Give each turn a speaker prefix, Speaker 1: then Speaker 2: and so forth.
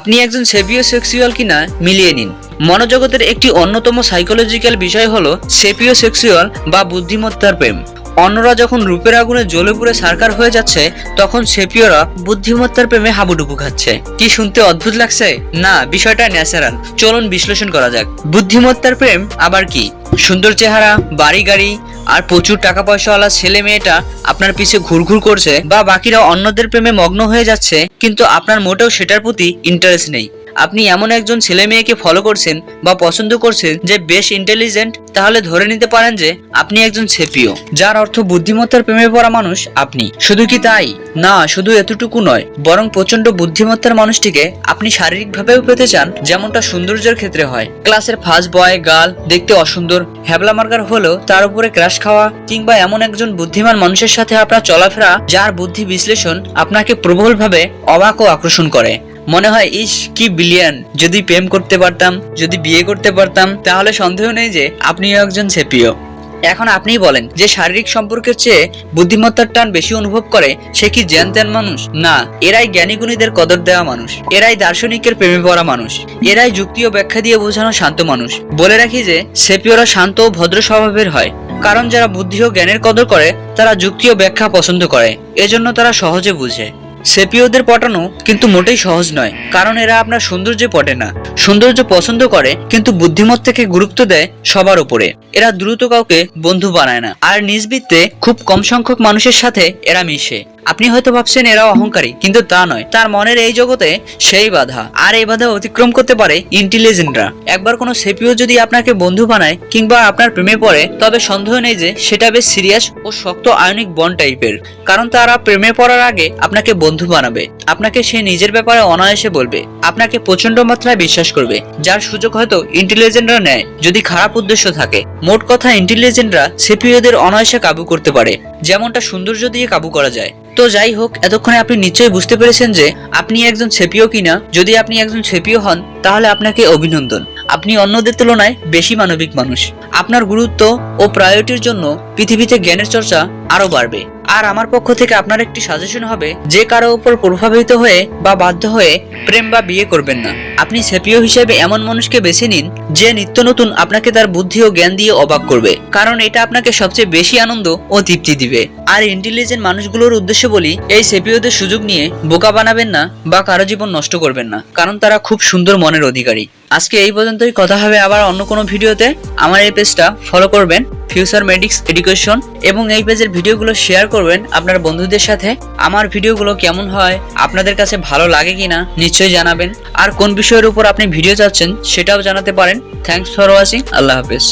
Speaker 1: আপনি একজন sapio sexual কিনা মিলিয়ে নিন। মনোজগতের একটি অন্যতম সাইকোলজিক্যাল বিষয় হল সেপিও সেক্সুয়াল বা বুদ্ধিমত্তার প্রেম। অন্যরা যখন রূপের আগুনে জ্বলে পুড়ে সারকার হয়ে যাচ্ছে, তখন সেপিওরা বুদ্ধিমত্তার প্রেমে হাবুডুবু খাচ্ছে। কি শুনতে অদ্ভুত লাগছে? না, বিষয়টা ন্যাচারাল। চলুন বিশ্লেষণ করা যাক। বুদ্ধিমত্তার প্রেম আবার কি? সুন্দর চেহারা, বাড়ি গাড়ি, আর প্রচুর টাকা পয়সাওয়ালা ছেলে মেয়েটা আপনার পিছে ঘুরঘুর করছে, বা বাকিরা অন্যদের প্রেমে মগ্ন হয়ে যাচ্ছে, কিন্তু আপনার মোটেও সেটার প্রতি ইন্টারেস্ট নেই। আপনি এমন একজন ছেলে মেয়েকে ফলো করছেন বা পছন্দ করছেন যে বেশ ইন্টেলিজেন্ট তাহলে ধরে নিতে পারেন যে আপনি একজন সেপিও যার অর্থ বুদ্ধিমত্তার প্রেমে পড়া মানুষ আপনি। শুধু কি তাই? না, শুধু এতটুকু নয়, বরং প্রচণ্ড বুদ্ধিমত্তার মানুষটিকে আপনি শারীরিকভাবেও পেতে চান, যেমনটা সৌন্দর্যের ক্ষেত্রে হয়। ক্লাসের ফার্স্ট বয়, গার্ল, দেখতে অসুন্দর, হ্যাবলা মার্কার হলেও তার উপরে ক্রাশ খাওয়া, কিংবা এমন একজন বুদ্ধিমান মানুষের সাথে আপনার চলাফেরা, যার বুদ্ধি বিশ্লেষণ আপনাকে প্রবলভাবে অবাক ও আকর্ষণ করে। মনে হয় ইস কি বিলিয়ন যদি প্রেম করতে পারতাম, যদি বিয়ে করতে পারতাম, তাহলে সন্দেহ নেই যে আপনিও একজন সেপিও। এখন আপনিই বলেন, যে শারীরিক সম্পর্কের চেয়ে বুদ্ধিমত্তার টান বেশি অনুভব করে, সে কি জ্ঞান ত্যান মানুষ? না, এরাই জ্ঞানীগুণীদের কদর দেওয়া মানুষ। এরাই দার্শনিকের প্রেমে পড়া মানুষ। এরাই যুক্তি ও ব্যাখ্যা দিয়ে বোঝানো শান্ত মানুষ। বলে রাখি যে, সেপিওরা শান্ত ও ভদ্র স্বভাবের হয়। কারণ যারা বুদ্ধি ও জ্ঞানের কদর করে, তারা যুক্তি ও ব্যাখ্যা পছন্দ করে। এজন্য তারা সহজে বুঝে। সেপিওদের পটানো কিন্তু মোটেই সহজ নয়, কারণ এরা আপনার সৌন্দর্যে পটে না। সৌন্দর্য পছন্দ করে, কিন্তু বুদ্ধিমত্তাকে গুরুত্ব দেয় সবার উপরে। এরা দ্রুত কাউকে বন্ধু বানায় না, আর নিজবিত্তে খুব কম সংখ্যক মানুষের সাথে এরা মিশে। আপনি হয়তো ভাবছেন এরা অহংকারী, কিন্তু তা নয়। তার মনের এই জগতে সেই বাধা, আর এই বাধা অতিক্রম করতে পারে ইন্টেলিজেন্টরা একবার কোনো সেপিও যদি আপনাকে বন্ধু বানায় কিংবা আপনার প্রেমে পড়ে, তবে সন্দেহ নেই যে সেটা বেশ সিরিয়াস ও শক্ত আয়নিক বন টাইপের কারণ তারা প্রেমে পড়ার আগে আপনাকে বন্ধু বানাবে। আপনাকে সে নিজের ব্যাপারে অনায়াসে বলবে। আপনাকে প্রচণ্ড মাত্রায় বিশ্বাস করবে। যার সুযোগ হয়তো ইন্টেলিজেন্টরা নেয়, যদি খারাপ উদ্দেশ্য থাকে। মোট কথা ইন্টেলিজেন্টরা সেপিওদের অনায়াসে কাবু করতে পারে। যেমনটা সৌন্দর্য দিয়ে কাবু করা যায়। তো যাই হোক, এতক্ষণে আপনি নিশ্চয়ই বুঝতে পেরেছেন যে আপনি একজন ছেপিও কিনা। যদি আপনি একজন ছেপিও হন, তাহলে আপনাকে অভিনন্দন। আপনি অন্যদের তুলনায় বেশি মানবিক মানুষ। আপনার গুরুত্ব ও প্রায়োরিটির জন্য পৃথিবীতে জ্ঞানের চর্চা আরও বাড়বে। আর আমার পক্ষ থেকে আপনার একটি সাজেশন হবে, যে কারও উপর প্রভাবিত হয়ে বা বাধ্য হয়ে প্রেম বা বিয়ে করবেন না। আপনি সেপিও হিসেবে এমন মানুষকে বেছে নিন, যে নিত্য নতুন আপনাকে তার বুদ্ধি ও জ্ঞান দিয়ে অবাক করবে। কারণ এটা আপনাকে সবচেয়ে বেশি আনন্দ ও তৃপ্তি দিবে। আর ইন্টেলিজেন্ট মানুষগুলোর উদ্দেশ্য বলি, এই সেপিওদের সুযোগ নিয়ে বোকা বানাবেন না বা কারও জীবন নষ্ট করবেন না, কারণ তারা খুব সুন্দর মনের অধিকারী। আজকে এই পর্যন্তই। কথা হবে আবার অন্য কোনো ভিডিওতে। আমার এই পেজটা ফলো করবেন ফিউচার মেডিক্স এডুকেশন এবং এই পেজের ভিডিওগুলো শেয়ার করবেন আপনার বন্ধুদের সাথে। আমার ভিডিওগুলো কেমন হয়, আপনাদের কাছে ভালো লাগে কিনা, নিশ্চয়ই জানাবেন। আর কোন বিষয়ের উপর আপনি ভিডিও চাচ্ছেন, সেটাও জানাতে পারেন। থ্যাংকস ফর ওয়াচিং আল্লাহ হাফেজ।